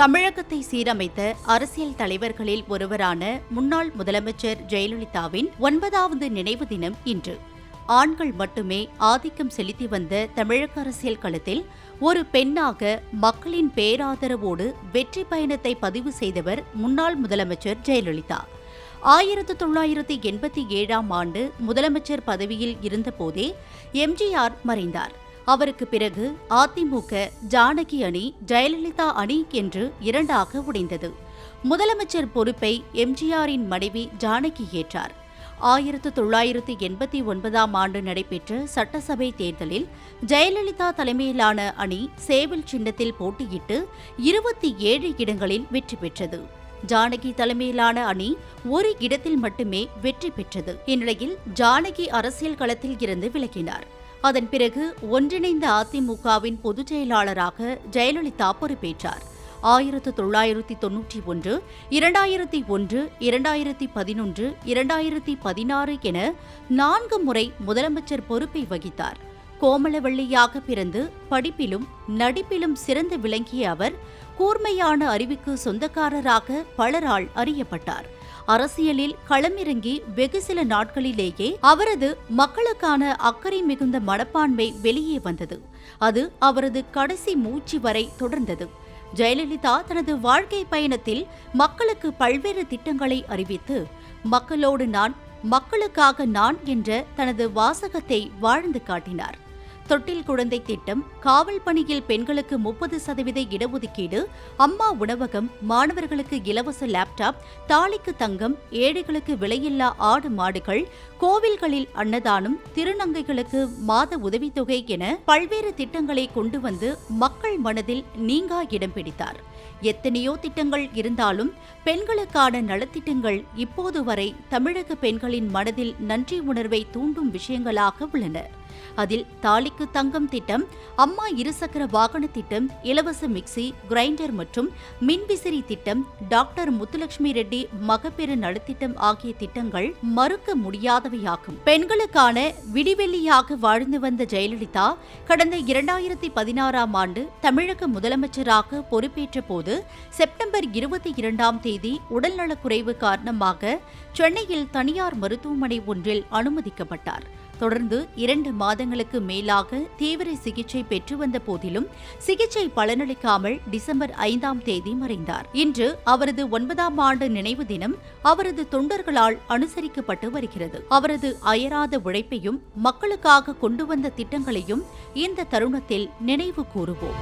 தமிழகத்தை சீரமைத்த அரசியல் தலைவர்களில் ஒருவரான முன்னாள் முதலமைச்சர் ஜெயலலிதாவின் ஒன்பதாவது நினைவு தினம் இன்று. ஆண்கள் மட்டுமே ஆதிக்கம் செலுத்தி வந்த தமிழக அரசியல் களத்தில் ஒரு பெண்ணாக மக்களின் பேராதரவோடு வெற்றி பயணத்தை பதிவு செய்தவர் முன்னாள் முதலமைச்சர் ஜெயலலிதா. ஆயிரத்து தொள்ளாயிரத்தி எண்பத்தி ஏழாம் ஆண்டு முதலமைச்சர் பதவியில் இருந்தபோதே எம்ஜிஆர் மறைந்தார். அவருக்கு பிறகு அதிமுக ஜானகி அணி ஜெயலலிதா அணி என்று இரண்டாக உடைந்தது. முதலமைச்சர் பொறுப்பை எம்ஜிஆரின் மனைவி ஜானகி ஏற்றார். ஆயிரத்து தொள்ளாயிரத்து எண்பத்தி ஒன்பதாம் ஆண்டு நடைபெற்ற சட்டசபை தேர்தலில் ஜெயலலிதா தலைமையிலான அணி சேவல் சின்னத்தில் போட்டியிட்டு இருபத்தி ஏழு இடங்களில் வெற்றி பெற்றது. ஜானகி தலைமையிலான அணி ஒரு இடத்தில் மட்டுமே வெற்றி பெற்றது. இந்நிலையில் ஜானகி அரசியல் களத்தில் இருந்து விலகினார். அதன் பிறகு ஒன்றிணைந்த அதிமுகவின் பொதுச் செயலாளராக ஜெயலலிதா பொறுப்பேற்றார். ஆயிரத்து தொள்ளாயிரத்தி தொன்னூற்றி ஒன்று இரண்டாயிரத்தி ஒன்று இரண்டாயிரத்தி பதினொன்று இரண்டாயிரத்தி பதினாறு என நான்கு முறை முதலமைச்சர் பொறுப்பை வகித்தார். கோமலவள்ளியாக பிறந்து படிப்பிலும் நடிப்பிலும் சிறந்து விளங்கிய அவர் கூர்மையான அறிவுக்கு சொந்தக்காரராக பலரால் அறியப்பட்டார். அரசியலில் களமிறங்கி வெகு சில நாட்களிலேயே அவரது மக்களுக்கான அக்கறை மிகுந்த மனப்பான்மை வெளியே வந்தது. அது அவரது கடைசி மூச்சு வரை தொடர்ந்தது. ஜெயலலிதா தனது வாழ்க்கை பயணத்தில் மக்களுக்கு பல்வேறு திட்டங்களை அறிவித்து மக்களோடு நான் மக்களுக்காக நான் என்ற தனது வாசகத்தை வாழ்ந்து காட்டினார். தொட்டில் குழந்தை திட்டம் காவல் பணியில் பெண்களுக்கு முப்பது சதவீத இடஒதுக்கீடு அம்மா உணவகம் மாணவர்களுக்கு இலவச லேப்டாப் தாலிக்கு தங்கம் ஏழைகளுக்கு விலையில்லா ஆடு மாடுகள் கோவில்களில் அன்னதானம் திருநங்கைகளுக்கு மாத உதவித்தொகை என பல்வேறு திட்டங்களை கொண்டு வந்து மக்கள் மனதில் நீங்கா இடம் பிடித்தார். எத்தனையோ திட்டங்கள் இருந்தாலும் பெண்களுக்கான நலத்திட்டங்கள் இப்போது வரை தமிழக பெண்களின் மனதில் நன்றி உணர்வை தூண்டும் விஷயங்களாக உள்ளன. அதில் தாலிக்கு தங்கம் திட்டம் அம்மா இருசக்கர வாகன திட்டம் இலவச மிக்சி கிரைண்டர் மற்றும் மின்விசிறி திட்டம் டாக்டர் முத்துலட்சுமி ரெட்டி மகப்பேறு நலத்திட்டம் ஆகிய திட்டங்கள் மறுக்க முடியாதவையாகும். பெண்களுக்கான விடிவெள்ளியாக வாழ்ந்து வந்த ஜெயலலிதா கடந்த இரண்டாயிரத்தி பதினாறாம் ஆண்டு தமிழக முதலமைச்சராக பொறுப்பேற்ற போது செப்டம்பர் இருபத்தி இரண்டாம் தேதி உடல்நலக்குறைவு காரணமாக சென்னையில் தனியார் மருத்துவமனை ஒன்றில் அனுமதிக்கப்பட்டார். தொடர்ந்து இரண்டு மாதங்களுக்கு மேலாக தீவிர சிகிச்சை பெற்று வந்த போதிலும் சிகிச்சை பலனளிக்காமல் டிசம்பர் ஐந்தாம் தேதி மறைந்தார். இன்று அவரது ஒன்பதாம் ஆண்டு நினைவு தினம் அவரது தொண்டர்களால் அனுசரிக்கப்பட்டு வருகிறது. அவரது அயராத உழைப்பையும் மக்களுக்காக கொண்டு வந்த திட்டங்களையும் இந்த தருணத்தில் நினைவு கூறுவோம்.